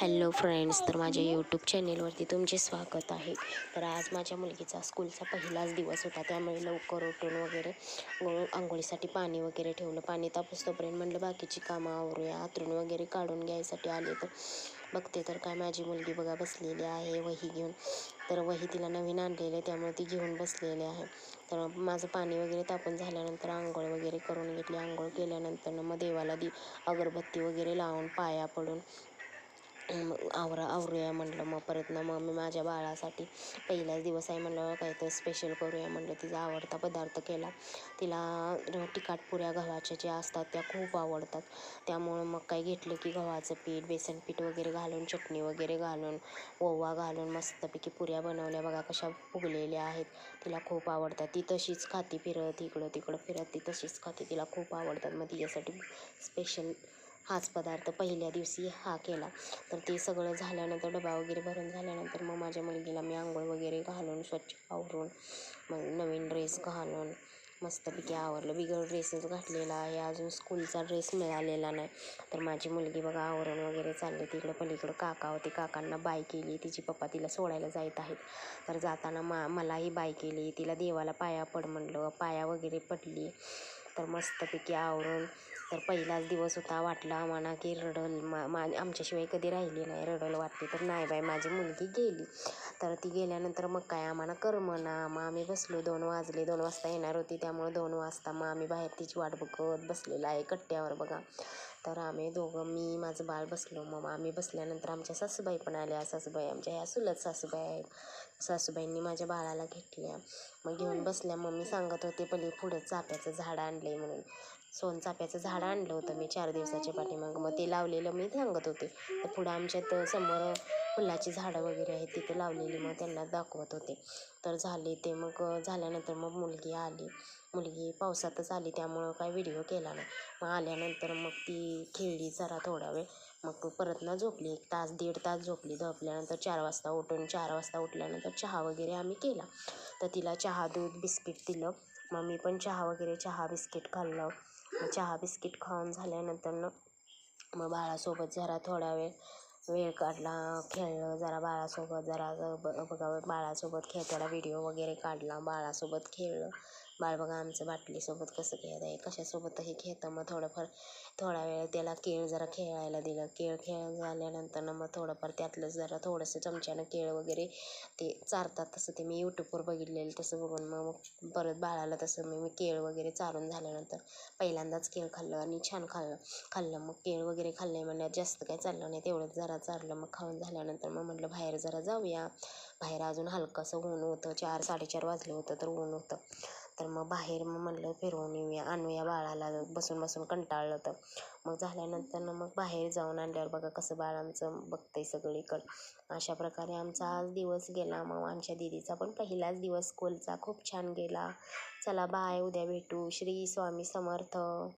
Hello friends तर माझ्या YouTube चॅनेलवरती तुमचे स्वागत आहे. तर आज माझ्या मुलगीचा स्कूलचा पहिलाच दिवस होता त्यामुळे लवकर उठून वगैरे आंघोळीसाठी पाणी वगैरे ठेवलं. पाणी तापस तोपर्यंत म्हणलं बाकीची कामं आवरूया. आतरून वगैरे काढून घ्यायसाठी आले तर बघते तर काय माझी मुलगी बघा बसलेली आहे वही घेऊन. तर वही तिला नवीन आणलेली आहे त्यामुळे ती घेऊन बसलेली आहे. तर माझं पाणी वगैरे तापून झाल्यानंतर आंघोळ वगैरे करून घेतली. आंघोळ केल्यानंतर मग देवाला दी अगरबत्ती वगैरे लावून पाया पडून आवरा आवरूया म्हटलं. मग परत ना मग मी माझ्या बाळासाठी पहिलाच दिवस आहे म्हणलं काहीतरी स्पेशल करूया म्हटलं तिचा आवडता पदार्थ केला. तिला तिखट पुऱ्या गव्हाच्या ज्या असतात त्या खूप आवडतात. त्यामुळं मग काय घेतलं की गव्हाचं पीठ बेसन पीठ वगैरे घालून चटणी वगैरे घालून ओवा घालून मस्तपैकी पुऱ्या बनवल्या. बघा कशा फुगलेल्या आहेत. तिला खूप आवडतात. ती तशीच खाती फिरत इकडं तिकडं फिरत ती तशीच खाते. तिला खूप आवडतात. मग तिच्यासाठी स्पेशल हाच पदार्थ पहिल्या दिवशी हा केला. तर ते सगळं झाल्यानंतर डबा वगैरे भरून झाल्यानंतर मग माझ्या मुलगीला मी आंघोळ वगैरे घालून स्वच्छ आवरून मग नवीन ड्रेस घालून मस्तपैकी आवरलं. बिगर ड्रेसच घातलेला आहे. अजून स्कूलचा ड्रेस मिळालेला नाही. तर माझी मुलगी बघा आवरण वगैरे चालली. तिकडं पलीकडं काका होते. काकांना बाय केली. तिची पप्पा तिला सोडायला जात आहेत. तर जाताना मा मलाही बाय केली. तिला देवाला पाया पड म्हणलं. पाया वगैरे पडली. तर मस्तपैकी आवरून. तर पहिलाच दिवस होता वाटला आम्हाला की रडल मा मा आमच्याशिवाय कधी राहिली नाही रडल वाटली तर नाही बाई माझी मुलगी गेली. तर ती गेल्यानंतर मग काय आम्हाला करमना मग आम्ही बसलो दोन वाजले दोन वाजता येणार होती. त्यामुळे दोन वाजता मग आम्ही बाहेर तिची वाट बघत बसलेलं आहे कट्ट्यावर बघा. तर आम्ही दोघं मी माझं बाळ बसलो. मग आम्ही बसल्यानंतर आमच्या सासूबाई पण आल्या. सासूबाई आमच्या ह्या सुलत सासूबाई आहेत. सासूबाईंनी माझ्या बाळाला घेतल्या. मग घेऊन बसल्या. मग मी सांगत होते पहिले पुढं चाप्याचं झाड आणलं आहे म्हणून सोनचाफ्याचं झाड आणलं होतं मी चार दिवसाच्या पाठीमागं मग ते लावलेलं मी सांगत होते. तर पुढं आमच्यात समोर फुलाची झाडं वगैरे आहेत तिथे लावलेली मग त्यांना दाखवत होते. तर झाले ते मग झाल्यानंतर मग मुलगी आली. मुलगी पावसातच आली त्यामुळं काय व्हिडिओ केला नाही. मग आल्यानंतर मग ती खेळली जरा थोडा वेळ. मग परत ना झोपली एक तास दीड तास झोपली. झोपल्यानंतर चार वाजता उठून चार वाजता उठल्यानंतर चहा वगैरे आम्ही केला. तर तिला चहा दूध बिस्किट दिलं. मग मी पण चहा वगैरे चहा बिस्किट खाल्लं. चहा बिस्किट खाऊन झाल्यानंतर मग बाळासोबत जरा थोडा वेळ वेळ काढला खेळलं जरा बाळासोबत जरा बघा बाळासोबत खेळताना व्हिडिओ वगैरे काढला बाळासोबत खेळलं. बाळ बघा आमचं बाटलीसोबत कसं खेळत आहे कशासोबतही खेळतं. मग थोडंफार थोडा वेळ त्याला केळ जरा खेळायला दिलं. केळ खेळ झाल्यानंतर मग थोडंफार त्यातलं जरा थोडंसं चमच्यानं केळ वगैरे ते चारतात. तसं ते मी यूट्यूबवर बघितलेलं तसं बघून मग परत बाळाला तसं मी मी केळ वगैरे चारून झाल्यानंतर पहिल्यांदाच केळ खाल्लं आणि छान खाल्लं खाल्लं. मग केळ वगैरे खाल्ले म्हणल्यावर जास्त काय चाललं नाही तेवढंच जरा चाललं मग खाऊन झाल्यानंतर मग म्हटलं बाहेर जरा जाऊया. बाहेर अजून हलकंसं ऊन होतं. चार साडेचार वाजलं होतं तर ऊन होतं. तर मग बाहेर मग म्हणलं फिरवून येऊया आणूया बाळाला. बसून बसून कंटाळलं तर मग झाल्यानंतर मग बाहेर जाऊन आणल्यावर बघा कसं बाळ आमचं बघतंय सगळीकडं. अशा प्रकारे आमचा आज दिवस गेला. मग आमच्या दिदीचा पण पहिलाच दिवस. स्कूलचा खूप छान गेला. चला बाय उद्या भेटू. श्री स्वामी समर्थ.